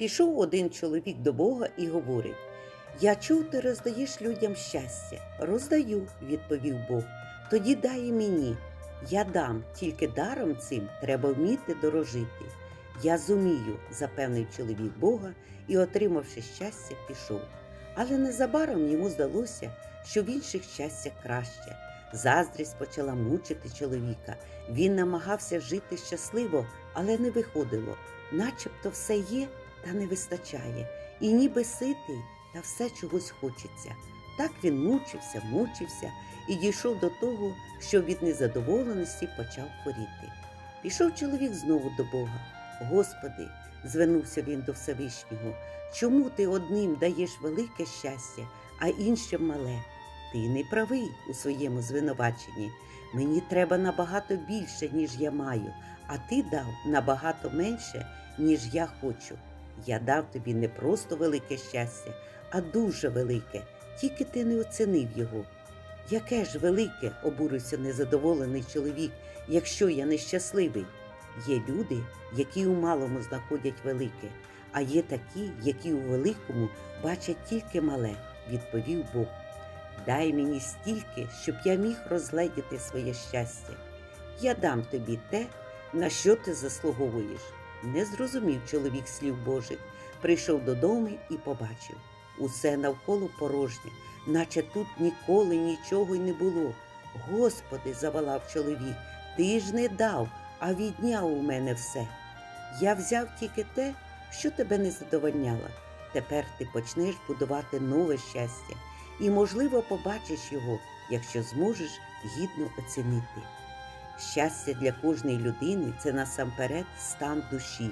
Пішов один чоловік до Бога і говорить: Я чув, ти роздаєш людям щастя. Роздаю, відповів Бог. Тоді дай і мені. Я дам, тільки даром цим треба вміти дорожити. Я зумію, запевнив чоловік Бога і, отримавши щастя, пішов. Але незабаром йому здалося, що в інших щастя краще. Заздрість почала мучити чоловіка. Він намагався жити щасливо, але не виходило, начебто все є, та не вистачає, і ніби ситий, та все чогось хочеться. Так він мучився, мучився і дійшов до того, що від незадоволеності почав хворіти. Пішов чоловік знову до Бога. Господи, звернувся він до Всевишнього, чому ти одним даєш велике щастя, а іншим мале? Ти не правий у своєму звинуваченні. Мені треба набагато більше, ніж я маю, а ти дав набагато менше, ніж я хочу. Я дав тобі не просто велике щастя, а дуже велике, тільки ти не оцінив його. Яке ж велике, обурився незадоволений чоловік, якщо я нещасливий. Є люди, які у малому знаходять велике, а є такі, які у великому бачать тільки мале, відповів Бог. Дай мені стільки, щоб я міг розгледіти своє щастя. Я дам тобі те, на що ти заслуговуєш. Не зрозумів чоловік слів Божих, прийшов додому і побачив. Усе навколо порожнє, наче тут ніколи нічого й не було. Господи, завалав чоловік, ти ж не дав, а відняв у мене все. Я взяв тільки те, що тебе не задовольняло. Тепер ти почнеш будувати нове щастя і, можливо, побачиш його, якщо зможеш гідно оцінити. Щастя для кожної людини це насамперед стан душі.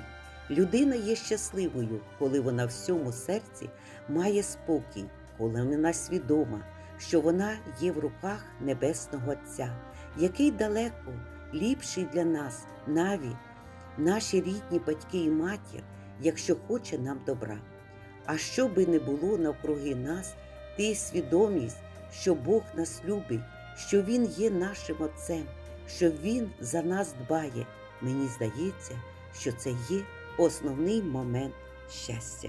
Людина є щасливою, коли вона в всьому серці має спокій, коли вона свідома, що вона є в руках Небесного Отця, який далеко ліпший для нас, навіть наші рідні батьки і матір, якщо хоче нам добра. А що би не було навкруги нас, ти свідомість, що Бог нас любить, що Він є нашим Отцем, що Він за нас дбає. Мені здається, що це є основний момент щастя.